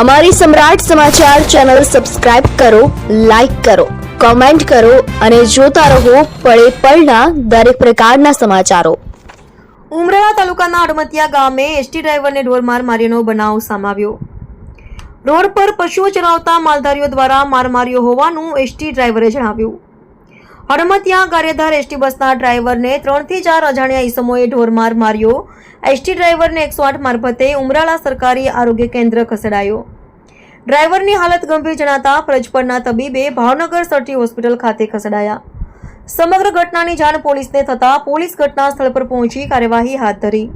અમારી સમ્રાટ સમાચાર channel subscribe કરો, લાઇક કરો, કોમેન્ટ કરો અને જોતા રહો પળે પળના દરેક પ્રકારના સમાચારો. ઉમરાળા તાલુકાના અડમતિયા ગામે એસટી ડ્રાઈવરને ઢોરમાર માર્યાનો બનાવ સામે રોડ પર પશુઓ ચરાવતા માલધારીઓ દ્વારા માર માર્યો હોવાનું એસટી ડ્રાઈવરે જણાવ્યું. હડમતિયા કાર્યધાર એસટી બસના ડ્રાઈવરને ત્રણથી ચાર અજાણ્યા ઈસમોએ ઢોરમાર માર્યો. એસટી ડ્રાઈવરને એકસો આઠ મારફતે ઉમરાળા સરકારી આરોગ્ય કેન્દ્ર ખસેડાયો. ડ્રાઈવરની હાલત ગંભીર જણાતા ફરજ તબીબે ભાવનગર સરટી હોસ્પિટલ ખાતે ખસેડાયા. સમગ્ર ઘટનાની જાણ પોલીસને થતાં પોલીસ ઘટના સ્થળ પર પહોંચી કાર્યવાહી હાથ ધરી.